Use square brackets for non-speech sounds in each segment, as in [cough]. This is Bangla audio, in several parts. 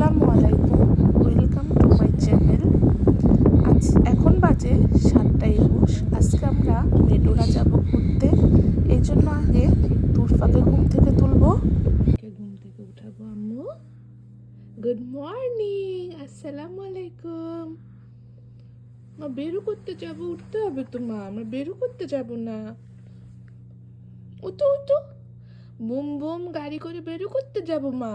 আসসালামু আলাইকুম। ওয়েলকাম টু মাই চ্যানেল আজ এখন বাজে সাতটা একুশ। আজকে আমরা মেডোরা যাব ঘুরতে। এই জন্য আগে তুরফাকে ঘুম থেকে তুলবো। ঘুম থেকে উঠাবো আম্মু। গুড মর্নিং আসসালামু আলাইকুম। মা, বেরু করতে যাব, উঠতে হবে তো মা। আমরা বেরু করতে যাব না। উঠো উঠো। বুম বুম, গাড়ি করে বেরু করতে যাব মা।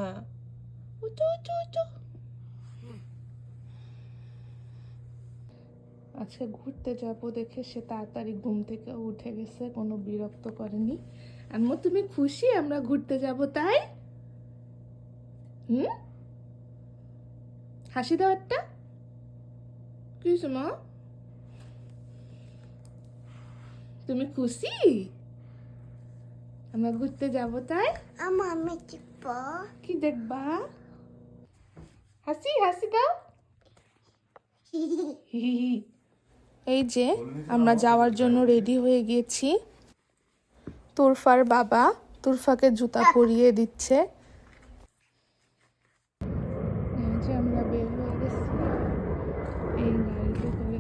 আজকে ঘুরতে যাব দেখে সে তাড়াতাড়ি ঘুম থেকে উঠে গেছে কোনো বিরক্ত করেনি। আম্মু তুমি খুশি আমরা ঘুরতে যাব তাই? হুম? হাসি দাও একটা। কি মা? তুমি খুশি? আমরা ঘুরতে যাব তাই? আমার আমি কি দেখবা? হাসি হাসি দাও। [laughs] এই যে আমরা যাওয়ার জন্য রেডি হয়ে গিয়েছি। তুরফার বাবা তুরফাকে জুতা পরিয়ে দিচ্ছে। এই যে আমরা বের হয়ে গেছি। এই গাড়িতে করে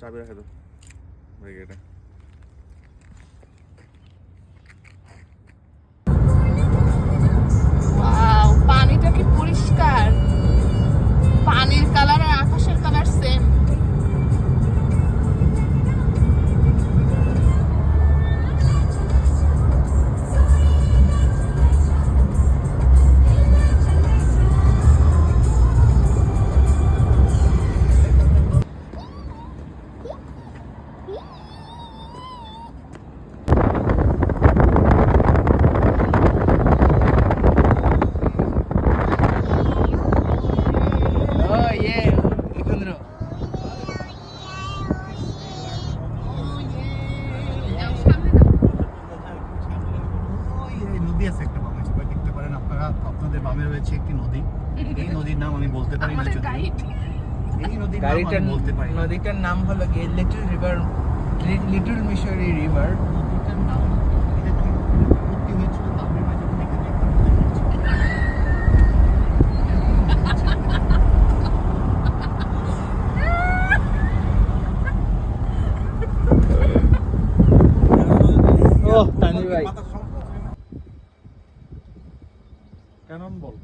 চাবি রেখে দাও। পরিষ্কার। পানির কালার নদীটার নাম হলো গিয়ে little river little Missouri river নদীটার নাম এটা কি উৎপত্তি হয়েছিল তামিল ভাই যখন এখানে একটা নদী হয়েছিল। ও তানভীর ভাই ক্যানন বল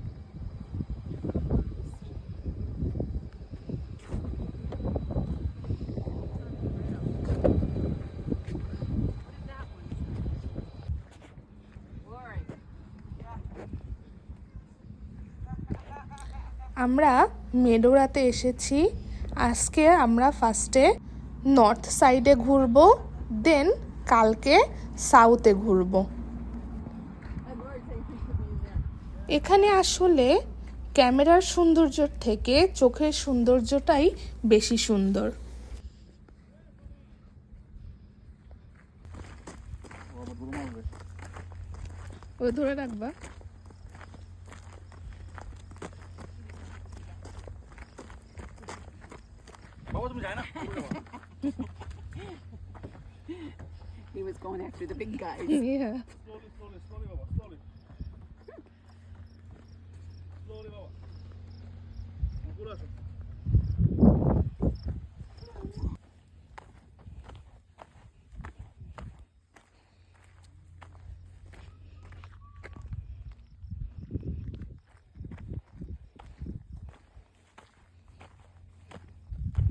আমরা মেডোরাতে এসেছি। আজকে আমরা ফার্স্টে নর্থ সাইডে ঘুরবো দেন কালকে সাউথে ঘুরবো। এখানে আসলে ক্যামেরার সৌন্দর্যর থেকে চোখের সৌন্দর্যটাই বেশি সুন্দর। ধরে রাখবা বাবা তুমি যায় না He was going after the big guys. Yeah. slowly slowly slowly বাবা slowly slowly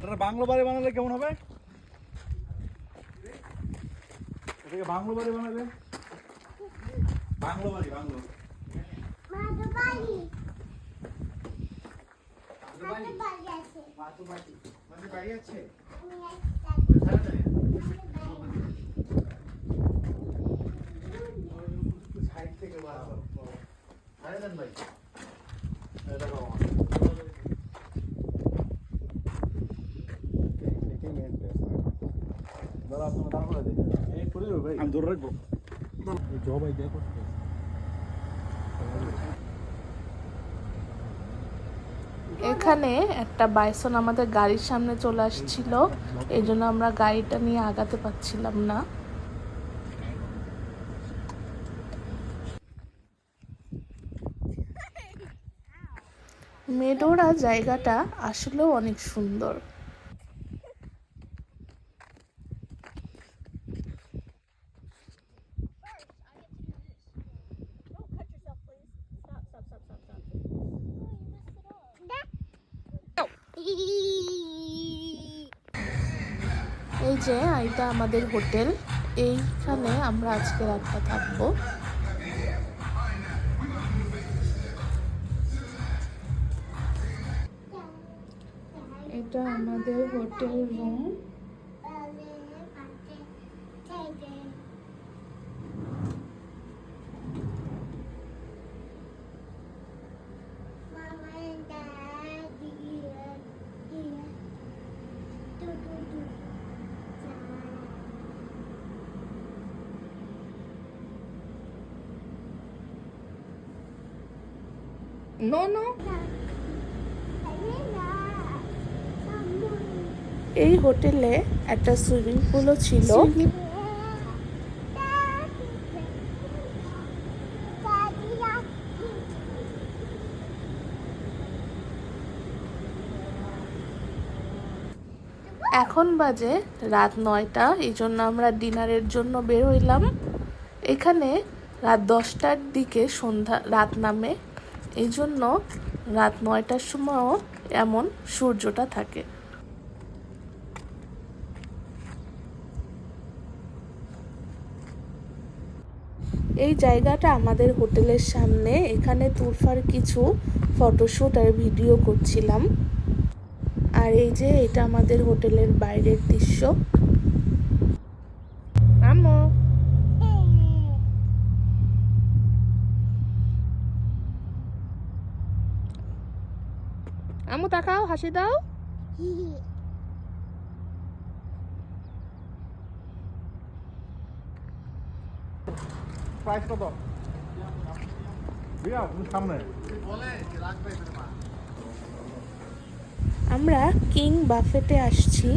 এটা বাংলো বাড়ি বানালে কেমন হবে এটাকে বাংলো বাড়ি বানাবে? বাংলো বাড়ি বাংলো। মানে বাড়ি আছে? সাইড থেকে আরে দেন ভাই। এটা বাবা ভাই। আমি রাখব। এখানে একটা বাইসন আমাদের গাড়ির সামনে চলে আসছিল। এই জন্য আমরা গাড়িটা নিয়ে আগাতে পারছিলাম না। মেডোরা জায়গাটা আসলেও অনেক সুন্দর। এই যে এটা আমাদের হোটেল। এইখানে আমরা আজকে রাতটা থাকব। এটা আমাদের হোটেল রুম। Helena. Someone. এই হোটেলে একটা সুইমিং পুলও ছিল এখন বাজে রাত নয়টা এই জন্য আমরা ডিনারের জন্য বের হইলাম এখানে রাত দশটার দিকে সন্ধ্যা রাত নামে এই জন্য রাত নয়টার সময়ও এমন সূর্যটা থাকে। এই জায়গাটা আমাদের হোটেলের সামনে। এখানে তুরফার কিছু ফটোশ্যুট আর ভিডিও করছিলাম। আর এই যে এটা আমাদের হোটেলের বাইরের দৃশ্য আমো আমু তাকাও হাসি দাও প্রাইস কত? আমরা কিং বাফেটে আসছি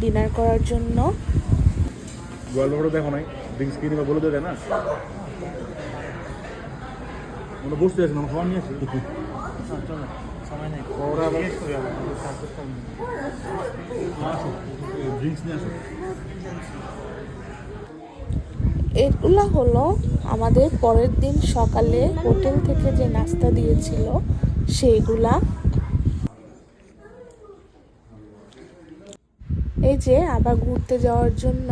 ডিনার করার জন্য। গোয়াল দেখো নাই ড্রিঙ্কস কিনে বলে দেয় না? আমরা বসতে আছি আমরা খাওয়া নিয়ে আসি। এগুলা হলো আমাদের পরের দিন সকালে হোটেল থেকে যে নাস্তা দিয়েছিল, সেইগুলা। এই যে আবার ঘুরতে যাওয়ার জন্য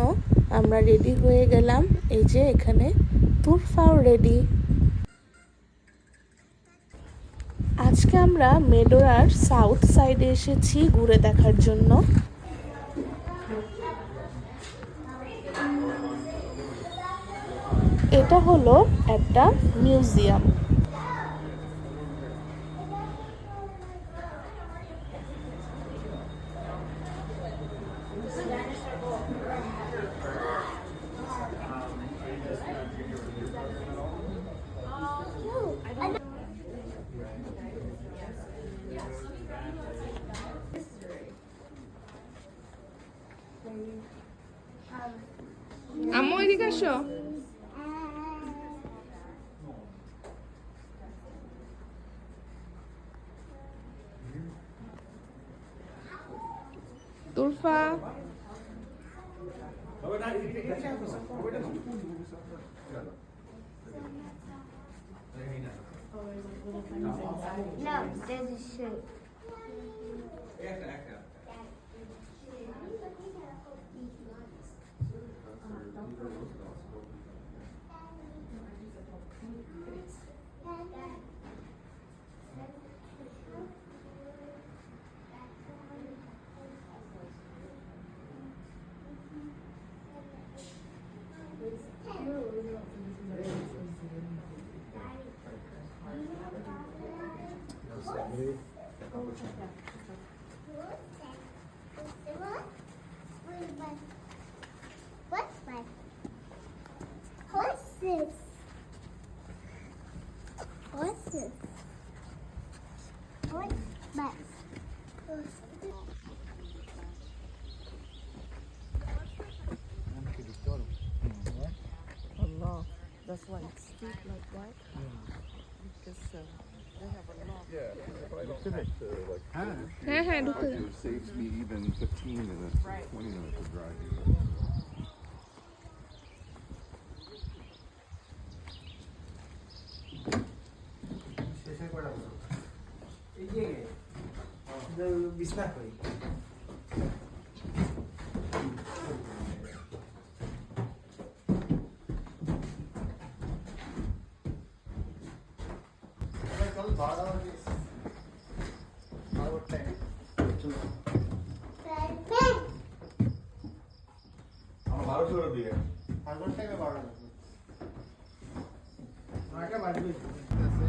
আমরা রেডি হয়ে গেলাম। এই যে এখানে তুরফাও রেডি আজকে আমরা মেডোরার সাউথ সাইডে এসেছি ঘুরে দেখার জন্য। এটা হলো একটা মিউজিয়াম। আম্মু এদিকে আসো Turfa No, there's a shoe. That's why it's steep like that. Because uh, they have a lot. হ্যাঁ হ্যাঁ হ্যাঁ ঢুকে It saves me even 15 minutes, 20 minutes of driving. শেষে করা হলো এই যে বিছনা করি নয়টা বাজবে আছে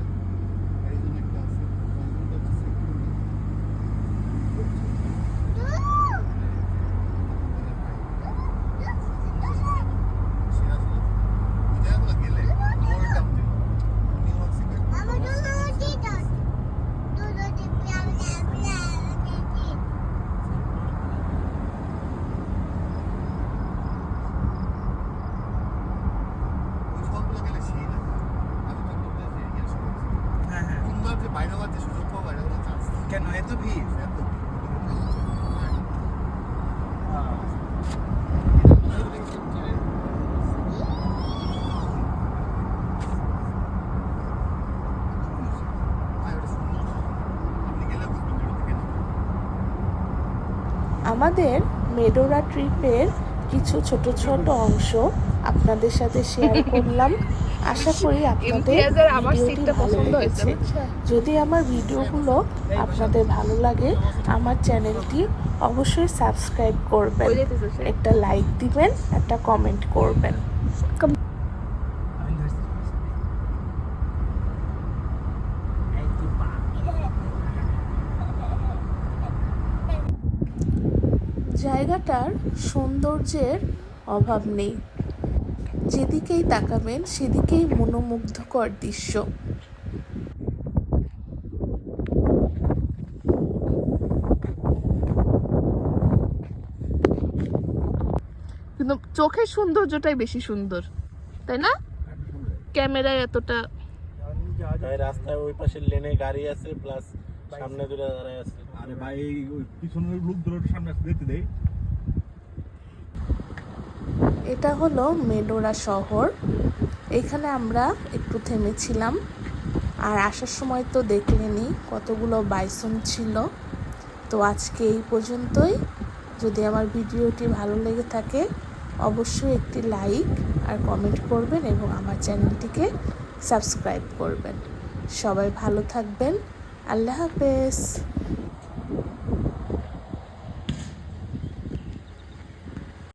আরেকজন একটা আছে আরেকজনটা হচ্ছে second week। সেরা ছিল। ওই জায়গাগুলো গেলে ওর কাম দিও। নিউ ইয়র্ক সিটি একটা আমার বড় দুধ city। দিত দুধ দিতে আমি আমি আমি ওই শহরগুলো গেলে সেই লাগে। আমি ভাবলাম যে যে ইয়ে শহর আছে। হ্যাঁ হ্যাঁ সুন্দর যে বাইরে হওয়ার যে সুযোগ পাবো বাইরে কোনো চান্স নেই। কেন এত ভিড় এত ভিড়। আহ, এটা মনে দেখছেন যে আর ওটা সুন্দর শহর। আপনি গেলে বুঝবেন যে ওটা কেন আমাদের মেডোরা ট্রিপের কিছু ছোট ছোট অংশ আপনাদের সাথে শেয়ার করলাম। আশা করি আপনাদের আমার ভিডিওটি ভালো হয়েছে, লেগেছে। যদি আমার ভিডিওগুলো আপনাদের ভালো লাগে আমার চ্যানেলটি অবশ্যই সাবস্ক্রাইব করবেন। একটা লাইক দিবেন একটা কমেন্ট করবেন আমি ধরছি। এই তো পা। জায়গাটার সৌন্দর্যের অভাব নেই। যেদিকেই তাকাবেন সেদিকেই মনোমুগ্ধকর দৃশ্য। কিন্তু চোখের সৌন্দর্যটাই বেশি সুন্দর তাই না? ক্যামেরায় এতটা যায়। রাস্তায় ওই পাশের লেনে গাড়ি আছে প্লাস সামনে দুটো দাঁড়ায় আছে। আরে ভাই ওই পিছনের লোক ধরে ওটা সামনে দেখতে দেই এটা হলো মেডোরা শহর। এখানে আমরা একটু থেমেছিলাম। আর আসার সময় তো দেখলেনই কতগুলো বাইসন ছিল। তো আজকে এই পর্যন্তই। যদি আমার ভিডিওটি ভালো লেগে থাকে, অবশ্যই একটি লাইক আর কমেন্ট করবেন এবং আমার চ্যানেলটিকে সাবস্ক্রাইব করবেন। সবাই ভালো থাকবেন। আল্লাহ হাফেজ।